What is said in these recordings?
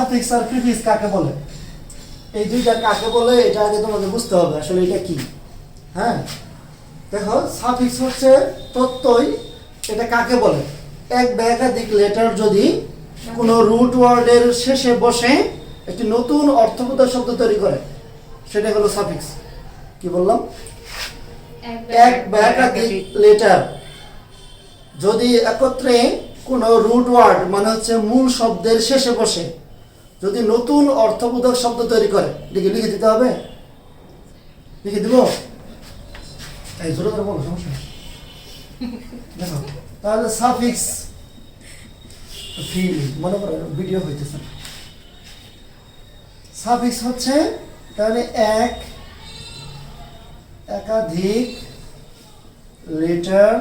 Suffix আর prefix কাকে বলে? এই দুইটা কাকে বলে এটা আগে তোমাকে বুঝতে হবে আসলে এটা কি? হ্যাঁ? দেখো সাফিক্স হচ্ছে প্রত্যয় এটা কাকে বলে? এক বা একাধিক লেটার যদি কোনো রুট ওয়ার্ডের শেষে বসে একটি নতুন অর্থবোধক শব্দ তৈরি করে সেটা হলো সাফিক্স কি বললাম? এক বা একাধিক লেটার যদি একত্রে কোনো রুট ওয়ার্ড মানে হচ্ছে মূল শব্দের শেষে বসে যদি নতুন অর্থবোধক শব্দ তৈরি করে লিখে লিখে দিতে হবে? লিখে দিব? এই জোরে জোরে বলো, সমস্যা দেখো, তাহলে সাফিক্স ফিল মনে করো ভিডিও হইতেছে। সাফিক্স হচ্ছে, তাহলে এক একাধিক লেটার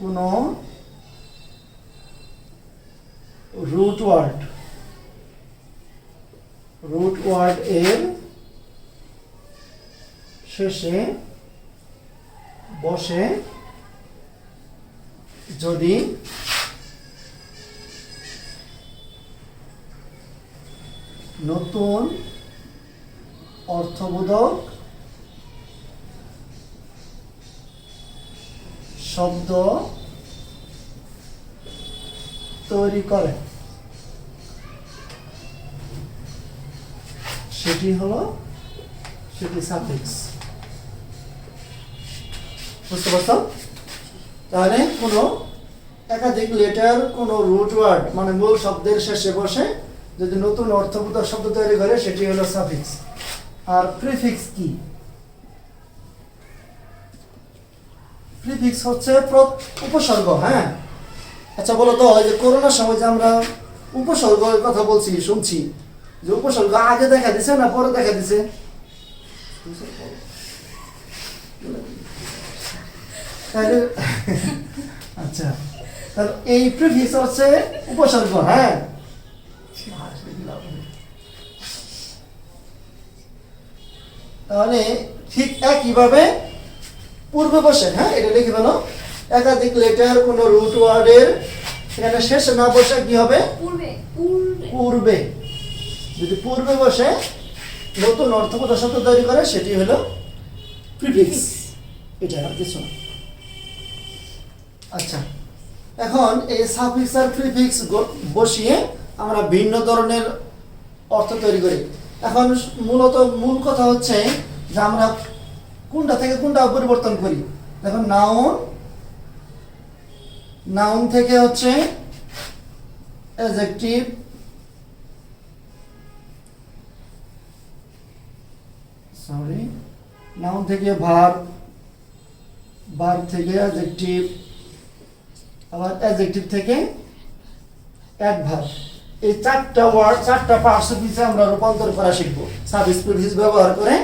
কোনো রুট ওয়ার্ড রুট ওয়ার্ড এর শেষে বসে যদি নতুন অর্থবোধক শব্দ তৈরি করে। সেটি হলো, সেটি সাফিক্স বুঝতে পারছ? তাহলে কোনো একাধিক লেটার কোনো রুট ওয়ার্ড মানে মূল শব্দের শেষে বসে যদি নতুন অর্থবোধক শব্দ তৈরি করে, সেটি হলো সাফিক্স আর প্রিফিক্স কি? প্রিফিক্স হচ্ছে উপসর্গ হ্যাঁ? আচ্ছা বলো তো যে করোনার সময় যে আমরা উপসর্গের কথা বলছি, শুনছি, যে উপসর্গ আগে দেখা দিছে না পরে দেখা দিছে? আচ্ছা এই হচ্ছে উপসর্গ হ্যাঁ? তাহলে ঠিক একইভাবে পূর্বে বসে হ্যাঁ এটা লিখে ফেলো। একাধিক লেটার কোন রুট ওয়ার্ডের সেখানে শেষে না বসে কি হবে? পূর্বে যদি পূর্বে বসে নতুন অর্থবোধ শব্দ তৈরি করে সেটি হলো প্রিফিক্স এটা আর কিছু না। আচ্ছা এখন এই সাফিক্স আর প্রিফিক্স বসিয়ে আমরা ভিন্ন ধরনের অর্থ তৈরি করি। এখন মূলত মূল কথা হচ্ছে যে আমরা কোনটা থেকে কোনটা পরিবর্তন করি? দেখুন নাউন নাউন থেকে হচ্ছে অ্যাডজেক্টিভ সরি নাউন থেকে ভার্ব ভার্ব থেকে অ্যাডজেক্টিভ আবার অ্যাডজেক্টিভ থেকে অ্যাডভার্ব এই চারটা ওয়ার্ড চারটা পার্সেন্টেজে আমরা রূপান্তর করা শিখব। সার্ভিস প্রিভিস ব্যবহার করে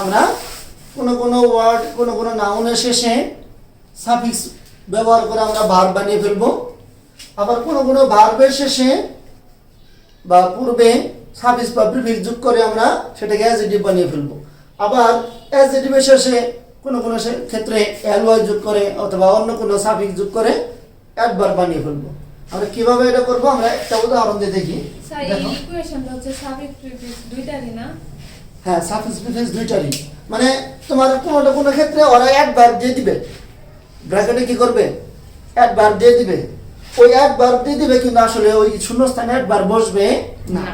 আমরা কোনো কোনো ওয়ার্ড কোনো কোনো নাউনের শেষে সাফিক্স ব্যবহার করে আমরা ভার্ব বানিয়ে ফেলব। আবার কোনো কোনো ভার্বের শেষে বা পূর্বে সাফিক্স বা প্রিফিক্স যোগ করে আমরা সেটাকে অ্যাজেটিভ বানিয়ে ফেলব। আবার অ্যাজেটিভের শেষে কোনো কোনো ক্ষেত্রে অ্যালওয়াই যোগ করে অথবা অন্য কোনো সাফিক্স যোগ করে অ্যাডভার্ব বানিয়ে ফেলব। আমরা কীভাবে এটা করব? আমরা একটা উদাহরণ দিয়ে দেখি। হ্যাঁ সাফিক্স প্রিফিক্স দুইটারই। মানে তোমার কোনোটা কোনো ক্ষেত্রে ওরা একবার দিয়ে দিবে। ব্র্যাকেটে কি করবে? অ্যাডভার্ব দিয়ে দিবে। ওই অ্যাডভার্ব দিয়ে দিবে কিন্তু আসলে ওই শূন্যস্থানে একবার বসবে না।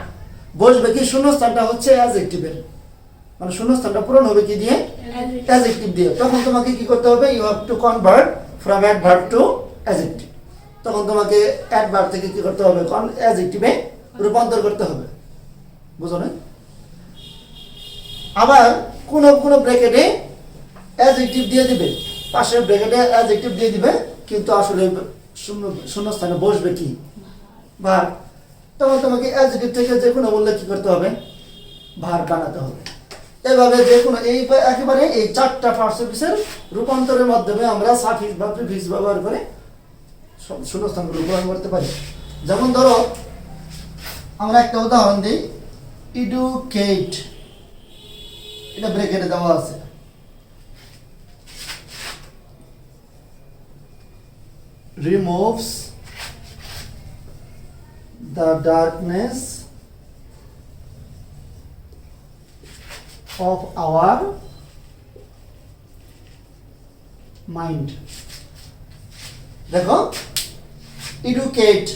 বসবে কি? শূন্যস্থানটা হচ্ছে অ্যাডজেক্টিভের মানে শূন্যস্থানটা পূরণ হবে কি দিয়ে? অ্যাডজেক্টিভ দিয়ে। তখন তোমাকে কি করতে হবে? You have to convert from adverb to adjective তখন তোমাকে অ্যাডভার্ব থেকে কি করতে হবে? অ্যাডজেক্টিভে রূপান্তর করতে হবে। বুঝো না আবার কোন কোন ব্র্যাকেটে অ্যাডজেক্টিভ দিয়ে দিবে। পাশের ব্র্যাকেটে অ্যাডজেক্টিভ দিয়ে দিবে, কিন্তু আসলে শূন্য স্থানে বসবে কি? ভার। তখন তোমাকে অ্যাডজেক্টিভ থেকে যে কোনো বললে কি করতে হবে? ভার বানাতে হবে। এভাবে যে কোনো এই একেবারে এই চারটা পার্সেন্টেজের রূপান্তরের মাধ্যমে আমরা সাফিক্স বা প্রিফিক্স ব্যবহার করে সব শূন্যস্থানগুলো পূরণ করতে পারি। যেমন ধরো, আমরা একটা উদাহরণ দিই। ইডুকেট এটা ব্রেকেটে দেওয়া আছে। Removes the darkness of our mind দেখো educate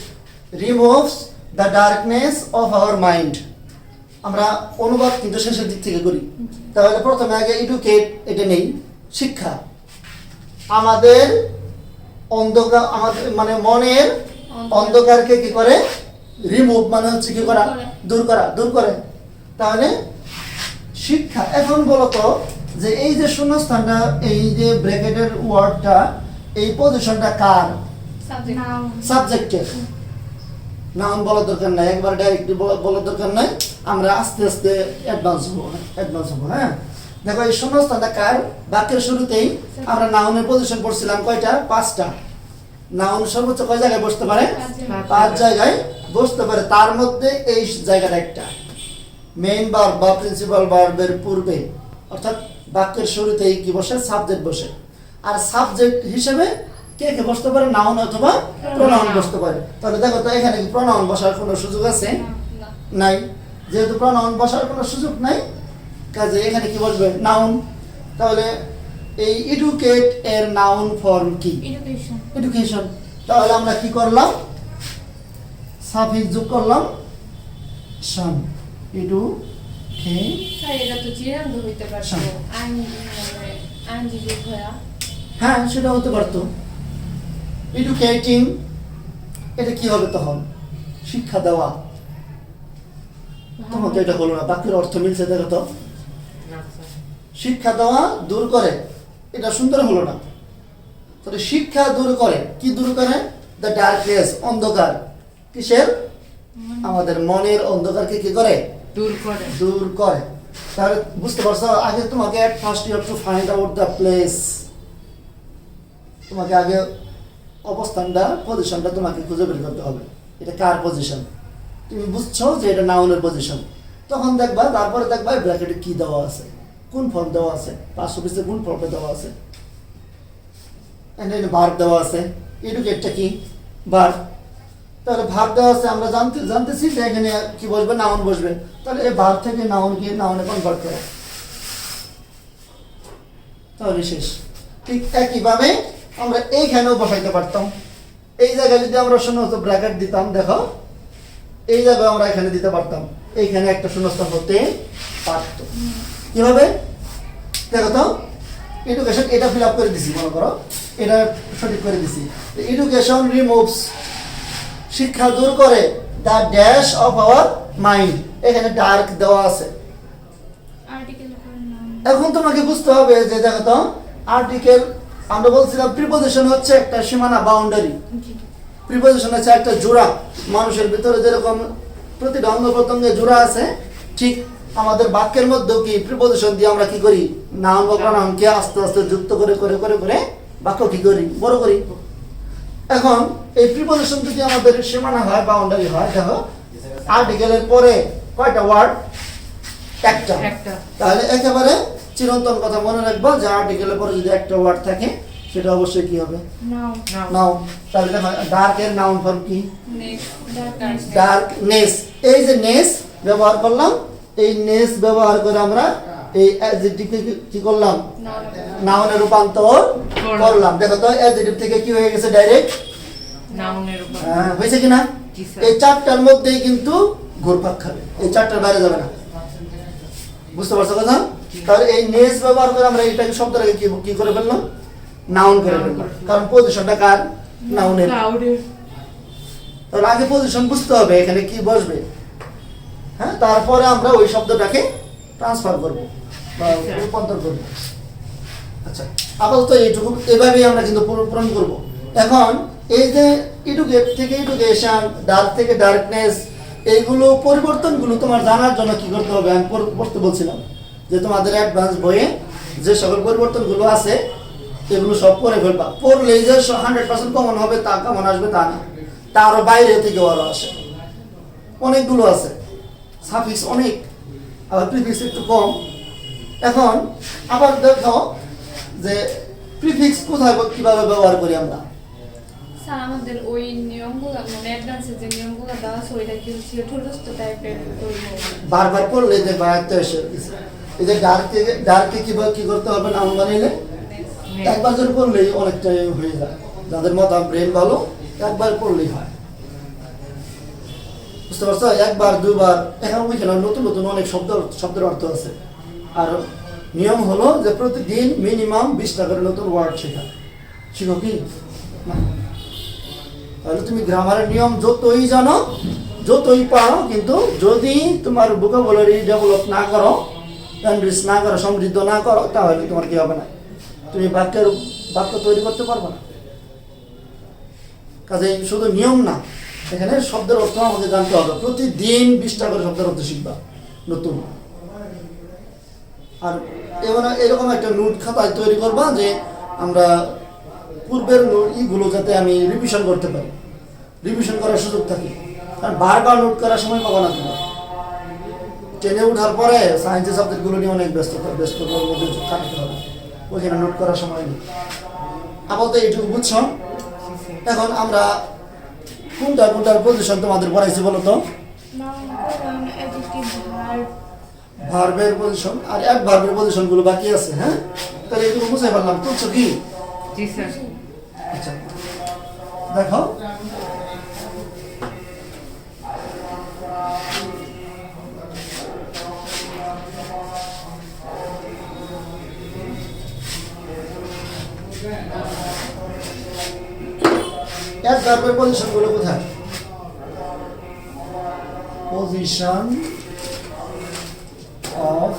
removes the darkness of our mind আমরা অনুবাদ কিন্তু শেষের দিক থেকে করি তাহলে প্রথমে আগে এডুকেট এটা নেই শিক্ষা আমাদের অন্ধকার আমাদের মানে মনের অন্ধকারকে কি করে? রিমুভ মানে হচ্ছে কি করা? দূর করা। দূর করে তাহলে শিক্ষা এখন বলতো যে এই যে শূন্যস্থানটা এই যে ব্র্যাকেটের ওয়ার্ডটা এই পজিশনটা কার? সাবজেক্টের নাম বলার দরকার নাই একবার ডাইরেক্টলি বলার দরকার নাই আমরা আস্তে আস্তে অ্যাডভান্স হব অ্যাডভান্স হব হ্যাঁ? দেখো এই শূন্যস্থানটা কার? বাক্যের শুরুতেই আমরা নাউনের পজিশন পড়ছিলাম কয়টা? পাঁচটা। নাউন সর্বোচ্চ কয় জায়গায় বসতে পারে? পাঁচ জায়গায় বসতে পারে। তার মধ্যে এই জায়গাটা একটা। মেইন বার বা প্রিন্সিপাল ভার্বের পূর্বে অর্থাৎ বাক্যের শুরুতেই কি বসে? সাবজেক্ট বসে। আর সাবজেক্ট হিসেবে কে কে বসতে পারে? নাউন অথবা প্রনাউন বসতে পারে। তাহলে দেখো তো এখানে কি প্রনাউন বসার কোনো সুযোগ আছে? নাই। যেহেতু প্রনাউন বসার কোনো সুযোগ নাই কাজে এখানে কি বসবে নাউন তাহলে এই এডুকেট এর নাউন ফর্ম কি? এডুকেশন তাহলে আমরা কি করলাম? সাফিক্স যোগ করলাম। সন এডু হয়া হ্যাঁ সেটা হতে পারতো। এডুকেটিং এটা কি হবে তখন? শিক্ষা দেওয়া। তখন তো এটা হলো না বাক্যের অর্থ মিলছে দেখো তো। শিক্ষা দেওয়া দূর করে এটা সুন্দর হলো না। তাহলে শিক্ষা দূর করে কি দূর করে? দ্য ডার্কনেস অন্ধকার। কিসের? আমাদের মনের অন্ধকারকে কি করে? দূর করে। দূর করে। তাহলে বুঝতে পারছ আগে তোমাকে first have to find out the place তোমাকে আগে অবস্থানটা পজিশনটা তোমাকে খুঁজে বের করতে হবে। এটা কার পজিশন তুমি বুঝছ যে এটা নাউনের পজিশন তখন দেখবা তারপরে দেখবা ব্র্যাকেটে কি দেওয়া আছে? কোন ফর্ম দেওয়া আছে? পাঁচশো পিসে কোন ফর্মে দেওয়া আছে? ভার্ব দেওয়া আছে। এডুকেটটা কি? ভার্ব তাহলে ভাব দেওয়া আছে, আমরা জানতে, জানতেছি যে এখানে কি বসবে নাউন বসবে। তাহলে এই ভাব থেকে নাউন গিয়ে নাউনে কনভার্ট করে। তাহলে শেষ। ঠিক একইভাবে আমরা এইখানেও বসাইতে পারতাম। এই জায়গায় যদি আমরা শূন্য ব্র্যাকেট দিতাম, দেখো, এই জায়গায় আমরা এখানে দিতে পারতাম। এইখানে একটা শূন্যস্থান হতে পারত কীভাবে? দেখো তো এডুকেশন এটা ফিল আপ করে দিছি মনে করো। এটা সঠিক করে দিছি। এডুকেশন রিমুভস শিক্ষা দূর করে the dash of our mind এখানে ডার্ক দেওয়া আছে। এখন তোমাকে বুঝতে হবে যে দেখো তো আর্টিকেল আমরা বলছিলাম প্রিপোজিশন হচ্ছে একটা সীমানা বাউন্ডারি প্রিপোজিশন হচ্ছে একটা জোড়া। মানুষের ভিতরে যেরকম প্রতিটা অঙ্গ প্রত্যঙ্গে জোড়া আছে। ঠিক আমাদের বাক্যের মধ্যেও কি প্রিপোজিশন দিয়ে আমরা কি করি? নাম বা প্রণামকে আস্তে আস্তে যুক্ত করে করে করে করে বাক্য কি করি? বড় করি। এখন এই প্রিপোজিশন যদি আমাদের সীমানা হয় বাউন্ডারি হয় দেখো আর্টিকেলের পরে কয়টা ওয়ার্ড একটা। একটা। তাহলে একেবারে চিরন্তন কথা মনে রাখব যে আর্টিকেলের পরে যদি একটা ওয়ার্ড থাকে সেটা অবশ্যই কি হবে? নাও তাহলে দেখো ডার্কের নাউন ফর্ম কি? নেক্সট ডার্কনেস এই যে নেস ব্যবহার করলাম এই নেস ব্যবহার করে আমরা এই অ্যাডজেক্টিভকে কি করলাম? নাউনে রূপান্তর করলাম। দেখো তো অ্যাডজেক্টিভ থেকে কি হয়ে গেছে ডাইরেক্ট নাউনের উপর হয়েছে এই চারটার মধ্যেই কিন্তু ঘুরপাক খাবে। এই চারটার বাইরে যাবে না। বুঝতে পারছ কথা? তাহলে এই নেস ব্যবহার করে আমরা এইটাকে শব্দটাকে কি কি করে ফেললাম? নাউন করে। কারণ পজিশনটা কার? নাউনের তাহলে আগে পজিশন বুঝতে হবে এখানে কি বসবে? হ্যাঁ তারপরে আমরা ওই শব্দটাকে ট্রান্সফার করব বা আচ্ছা। রূপান্তর করব। আচ্ছা আপাতত এইটুকু এভাবেই আমরা কিন্তু পূরণ করব। এখন এই যে এডুকেট থেকে এডুকেশন ডার্ক থেকে ডার্কনেস এইগুলো পরিবর্তনগুলো তোমার জানার জন্য কি করতে হবে? আমি পড়- পড়তে বলছিলাম যে তোমাদের অ্যাডভান্স বইয়ে যে সকল পরিবর্তনগুলো আছে এগুলো সব করে ফেলবা। পড়লেই যে হান্ড্রেড পার্সেন্ট কমন হবে তা কেমন আসবে তা না। তারও বাইরে থেকে আরও আসে। অনেকগুলো আছে। সাফিক্স অনেক আবার প্রিফিক্স একটু কম। এখন আবার দেখো যে প্রিফিক্স কোথায় কীভাবে ব্যবহার করি আমরা? স্যার আমাদের ওই নিয়মগুলো মানে অ্যাডভান্সের যে নিয়মগুলো দেওয়া আছে ওইটা কি হচ্ছে ঠোলস্থ টাইপের বারবার পড়লে যে বায়াতে এসে এই যে ডার্কে ডার্কে কি কি করতে হবে নাম বানাইলে একবার করে পড়লেই অনেকটাই হয়ে যায়। যাদের মাথা ব্রেন ভালো, একবার পড়লেই হয়। বুঝতে পারছ? একবার, দুবার, এখন ওইখানে নতুন নতুন অনেক শব্দ, শব্দের অর্থ আছে। আর নিয়ম হলো যে প্রতিদিন মিনিমাম বিশটা করে নতুন ওয়ার্ড শেখা। শিখো কি। তাহলে তুমি গ্রামারের নিয়ম যতই জানো, যতই পারো, কিন্তু যদি তোমার ভোকাবুলারি ডেভেলপ না করো না করো, সমৃদ্ধ না করো, তাহলে তোমার কি হবে না? তুমি বাক্যের বাক্য তৈরি করতে পারবে না। কাজে শুধু নিয়ম না, এখানে শব্দের অর্থ আমাদের জানতে হবে। প্রতিদিন বিশটা করে শব্দের অর্থ শিখবা, নতুন। আর এবার এরকম একটা নোট খাতায় তৈরি করবা যে আমরা পূর্বের ইগুলো যাতে আমি রিভিশন করতে পারি। রিভিশন করার সুযোগ থাকে। কারণ বারবার নোট করার সময় পাবো না তুমি। ট্রেনে ওঠার পরে সায়েন্সের সাবজেক্টগুলো নিয়ে অনেক ব্যস্ততা ব্যস্ততার মধ্যে থাকতে হবে। ওইখানে নোট করার সময় নেই। আপাতত এইটুকু বুঝছ? এখন আমরা কোনটা কোনটার পজিশন তোমাদের পড়াইছি বলো তো? ভার্বের পজিশন আর এক ভার্বের পজিশনগুলো বাকি আছে হ্যাঁ? তাহলে এইটুকু বুঝে পারলাম তুলছো কি? আচ্ছা। দেখো। এক ভার্বের পজিশনগুলো কোথায়? Position of